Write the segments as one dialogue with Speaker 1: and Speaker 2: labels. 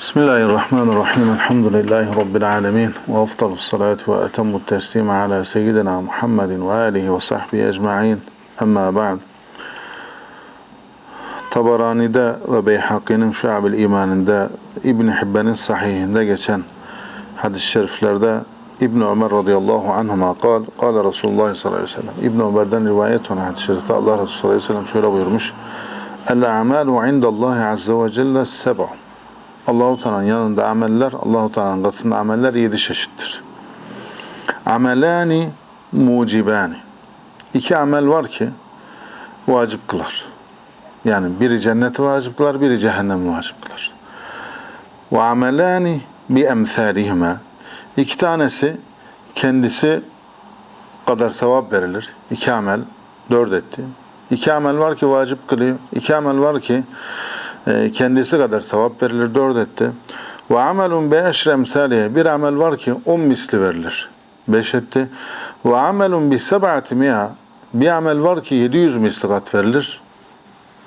Speaker 1: بسم الله الرحمن الرحيم الحمد لله رب العالمين وافضل الصلاه واتم التسليم على سيدنا محمد واله وصحبه اجمعين اما بعد طبراني دا وبيحقين شعب الايمان داء ابن حبان الصحيح دا جسن حد الشرف لرداء ابن عمر رضي الله عنهما قال قال رسول الله صلى الله عليه وسلم ابن عمر دان روايته عن حد الشرف الله رسول الله صلى الله عليه وسلم شو الاعمال عند الله عز وجل السبع Allahu Teala'nın yanında ameller, Allahu Teala'nın katında ameller yedi çeşittir. Amelani mucibani. İki amel var ki vacip kılar. Yani biri cenneti vacip kılar, biri cehennemi vacip kılar. Ve amelani bi emsalihime. İki tanesi kendisi kadar sevap verilir. İki amel, dört etti. İki amel var ki vacip kılıyor. İki amel var ki kendisi kadar sevap verilir. Dört etti. Ve amelun be eşre emsaliye. Bir amel var ki on misli verilir. Beş etti. Ve amelun bi seb'ati mi'a. Bir amel var ki 700 misli kat verilir.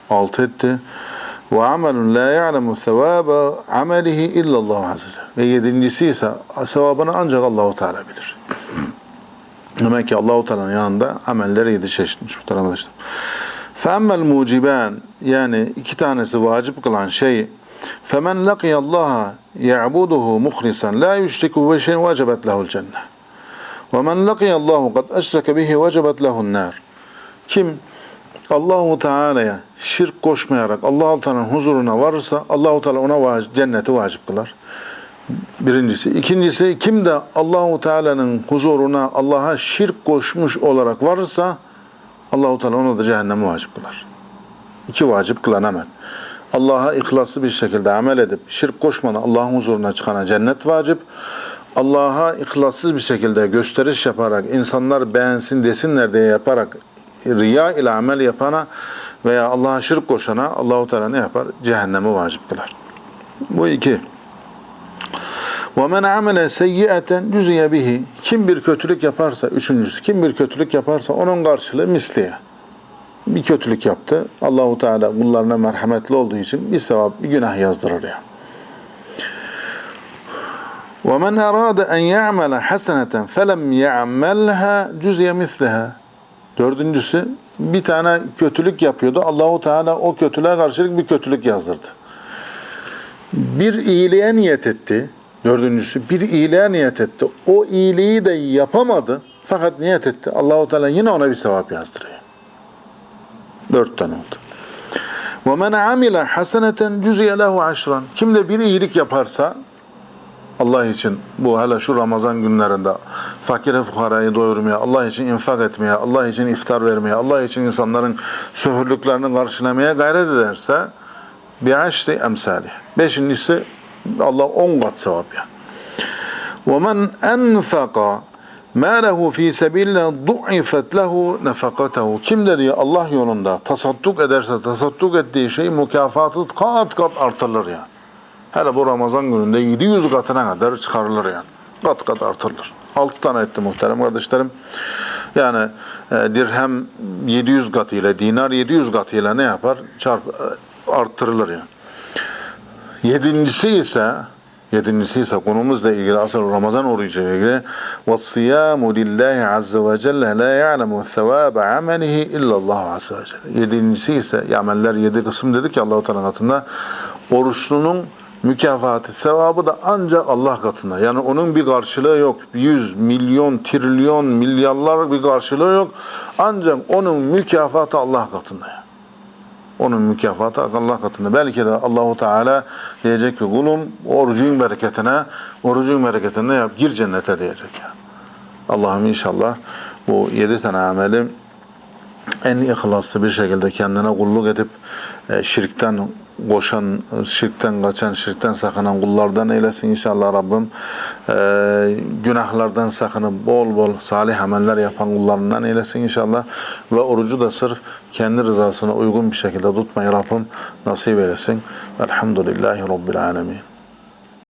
Speaker 1: Altı etti. Ve amelun la ya'lemu sevaba amelihi illallah azze Ve yedincisi ise sevabını ancak Allahu Teala bilir. Demek ki Allahu Teala'nın yanında ameller yedi çeşitmiş bu arkadaşlar. Femmel muciben yani iki tanesi vacip kılan şey Femen laqiya Allah ya'buduhu muhlisan la yushriku bi şey'in vacibet lehu'l cennet. Ve men laqiya Allah kad eşreke bihi vacibet lehu'n nar. Kim Allahu Teala'ya şirk koşmayarak Allahu Teala'nın huzuruna varırsa Allahu Teala ona vac cenneti vacip kılar. Birincisi. İkincisi kim de Allahu Teala'nın huzuruna Allah'a şirk koşmuş olarak varırsa Allahu Teala ona da cehennemi vacip kılar. İki vacip kılan amel. Allah'a ihlaslı bir şekilde amel edip şirk koşmadan Allah'ın huzuruna çıkana cennet vacip. Allah'a ihlassız bir şekilde gösteriş yaparak insanlar beğensin desinler diye yaparak riya ile amel yapana veya Allah'a şirk koşana Allahu Teala ne yapar? Cehennemi vacip kılar. Bu iki. وَمَنْ عَمَلَ سَيِّئَةً cüziye bihi. Kim bir kötülük yaparsa, üçüncüsü, kim bir kötülük yaparsa onun karşılığı misliye. Bir kötülük yaptı. Allahu Teala kullarına merhametli olduğu için bir sevap, bir günah yazdırır ya. وَمَنْ أَرَادَ أَنْ يَعْمَلَ حَسَنَةً فَلَمْ يَعْمَلْهَا cüziye misliha. Dördüncüsü, bir tane kötülük yapıyordu. Allahu Teala o kötülüğe karşılık bir kötülük yazdırdı. Bir iyiliğe niyet etti. Dördüncüsü bir iyiliğe niyet etti. O iyiliği de yapamadı. Fakat niyet etti. Allahu Teala yine ona bir sevap yazdırıyor. Dört tane oldu. وَمَنْ عَمِلَ حَسَنَةً جُزِيَ لَهُ عَشْرًا Kim de bir iyilik yaparsa Allah için bu hele şu Ramazan günlerinde fakire fukarayı doyurmaya, Allah için infak etmeye, Allah için iftar vermeye, Allah için insanların söhürlüklerini karşılamaya gayret ederse bir aşri emsali. Beşincisi Allah on kat sevap ya. وَمَنْ أَنْفَقَ مَا لَهُ ف۪ي سَب۪يلَّهِ ضُعِفَتْ لَهُ نَفَقَتَهُ Kim de diyor Allah yolunda tasadduk ederse tasadduk ettiği şey mükafatı kat kat artırılır ya. Hele bu Ramazan gününde 700 katına kadar çıkarılır yani. Kat kat artırılır. 6 tane etti muhterem kardeşlerim. Yani e, dirhem 700 katıyla, dinar 700 katıyla ne yapar? Çarp e, arttırılır yani. Yedincisi ise Yedincisi ise konumuzla ilgili asıl Ramazan orucuyla ilgili وَالصِّيَامُ لِلّٰهِ عَزَّ وَجَلَّ لَا يَعْلَمُ الثَّوَابَ عَمَلِهِ اِلَّا اللّٰهُ عَزَّ وَجَلَّ Yedincisi ise ameller yedi kısım dedik ya Allah-u Teala katında oruçlunun mükafatı, sevabı da ancak Allah katında. Yani onun bir karşılığı yok. Yüz, milyon, trilyon, milyarlar bir karşılığı yok. Ancak onun mükafatı Allah katında. Yani. Onun mükafatı Allah katında. Belki de Allahu Teala diyecek ki kulum orucun bereketine, orucun bereketine yap, gir cennete diyecek. Yani. Allah'ım inşallah bu yedi tane ameli en ihlaslı bir şekilde kendine kulluk edip e, şirkten koşan, şirkten kaçan, şirkten sakınan kullardan eylesin inşallah Rabbim. E, günahlardan sakınıp bol bol salih ameller yapan kullarından eylesin inşallah. Ve orucu da sırf kendi rızasına uygun bir şekilde tutmayı Rabbim nasip eylesin. Elhamdülillahi Rabbil Alemin.